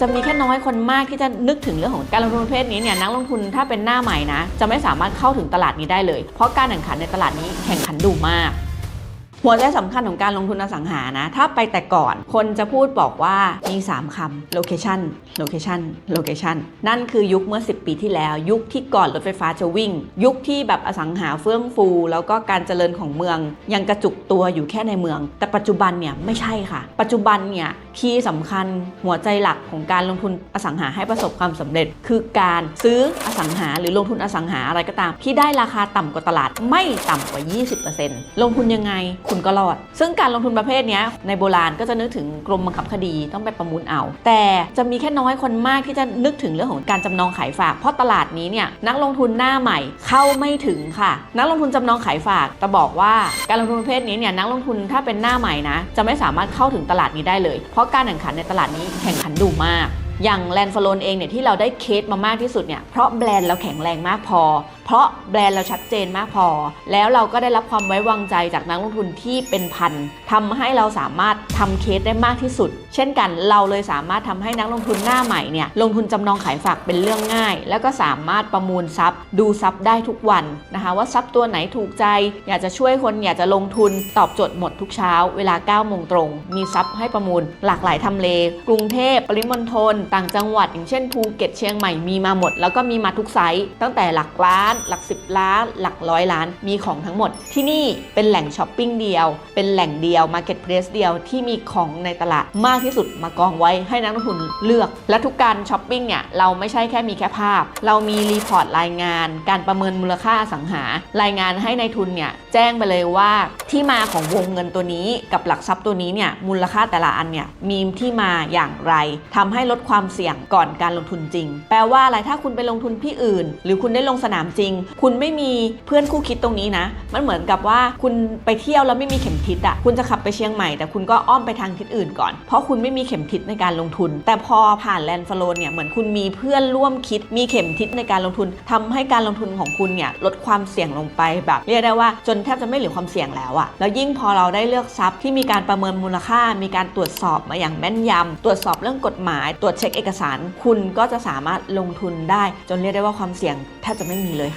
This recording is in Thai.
จะมีแค่น้อยคนมากที่จะนึกถึงเรื่องของการลงทุนประเภทนี้เนี่ยนักลงทุนถ้าเป็นหน้าใหม่นะ จะไม่สามารถเข้าถึงตลาดนี้ได้เลย เพราะการแข่งขันในตลาดนี้แข่งขันดุมาก หัวใจสำคัญของการลงทุนอสังหานะ ถ้าไปแต่ก่อนคนจะพูดบอกว่ามี 3คำ location location location นั่นคือยุคเมื่อ 10 ปีที่แล้ว ยุคที่ก่อนรถไฟฟ้าจะวิ่ง ยุคที่แบบอสังหาเฟื่องฟู แล้วก็การเจริญของเมือง ยังกระจุกตัวอยู่แค่ในเมือง แต่ปัจจุบันเนี่ยไม่ใช่ค่ะ ปัจจุบันเนี่ยคีย์สำคัญหัวใจหลักของการลงทุนอสังหาให้ประสบความสำเร็จ คือการซื้ออสังหาหรือลงทุนอสังหาอะไรก็ตาม ที่ได้ราคาต่ำกว่าตลาดไม่ต่ำกว่า 20%ลงทุนยังไงคุณก็รอด ซึ่งการลงทุนประเภทนี้ในโบราณก็จะนึกถึงกรมบังคับคดีต้องไปประมูลเอา แต่จะมีแค่น้อยคนมากที่จะนึกถึงเรื่องของการจำนองขายฝาก เพราะตลาดนี้เนี่ยนักลงทุนหน้าใหม่เข้าไม่ถึงค่ะ นักลงทุนจำนองขายฝากจะบอกว่าการลงทุนประเภทนี้เนี่ยนักลงทุนถ้าเป็นหน้าใหม่นะจะไม่สามารถเข้าถึงตลาดนี้ได้เลย เพราะการแข่งขันในตลาดนี้แข่งขันดุมากอย่างแลนด์ฟลอนเองเนี่ยที่เราได้เคสมามากที่สุดเนี่ยเพราะแบรนด์เราแข็งแรงมากพอเพราะแบรนด์เราชัดเจนมากพอ แล้วเราก็ได้รับความไว้วางใจจากนักลงทุนที่เป็นพันทำให้เราสามารถทำเคสได้มากที่สุด เช่นกันเราเลยสามารถทำให้นักลงทุนหน้าใหม่เนี่ยลงทุนจำนองขายฝากเป็นเรื่องง่าย แล้วก็สามารถประมูลทรัพย์ ดูทรัพย์ได้ทุกวันนะคะ ว่าทรัพย์ตัวไหนถูกใจ อยากจะช่วยคนอยากจะลงทุนตอบโจทย์หมดทุกเช้า เวลา9โมงตรง มีทรัพย์ให้ประมูล หลากหลายทำเล กรุงเทพปริมณฑลต่างจังหวัด อย่างเช่นภูเก็ตเชียงใหม่มีมาหมด แล้วก็มีมาทุกไซส์ตั้งแต่หลักล้านหลัก 10 ล้าน หลักร้อยล้าน มีของทั้งหมด ที่นี่เป็นแหล่งช้อปปิ้งเดียว เป็นแหล่งเดียวมาร์เก็ตเพลสเดียวที่มีของในตลาดมากที่สุดมากองไว้ให้นักลงทุนเลือก และทุกการช้อปปิ้งเนี่ยเราไม่ใช่แค่มีแค่ภาพ เรามีรีพอร์ตรายงาน การประเมินมูลค่าสังหา รายงานให้ในายทุนเนี่ยแจ้งไปเลยว่าที่มาของวงเงินตัวนี้กับหลักทรัพย์ตัวนี้เนี่ยมูลค่าแต่ละอันเนี่ยมีที่มาอย่างไรทำให้ลดความเสี่ยงก่อนการลงทุนจริง แปลว่าอะไรถ้าคุณไปลงทุนที่อื่น หรือคุณได้ลงสนามจริงคุณไม่มีเพื่อนคู่คิดตรงนี้นะ มันเหมือนกับว่าคุณไปเที่ยวแล้วไม่มีเข็มทิศอะคุณจะขับไปเชียงใหม่แต่คุณก็อ้อมไปทางทิศอื่นก่อน เพราะคุณไม่มีเข็มทิศในการลงทุน แต่พอผ่านแลนด์ฟลอนเนี่ยเหมือนคุณมีเพื่อนร่วมคิด มีเข็มทิศในการลงทุนทำให้การลงทุนของคุณเนี่ยลดความเสี่ยงลงไปแบบเรียกได้ว่าจนแทบจะไม่เหลือความเสี่ยงแล้วอะแล้วยิ่งพอเราได้เลือกทรัพย์ที่มีการประเมินมูลค่า มีการตรวจสอบมาอย่างแม่นยำตรวจสอบเรื่องกฎหมาย ตรวจเช็คเอกสาร คุณก็จะสามารถลงทุนได้ จนเรียกได้ว่าความเสี่ยงแทบจะไม่มีเลย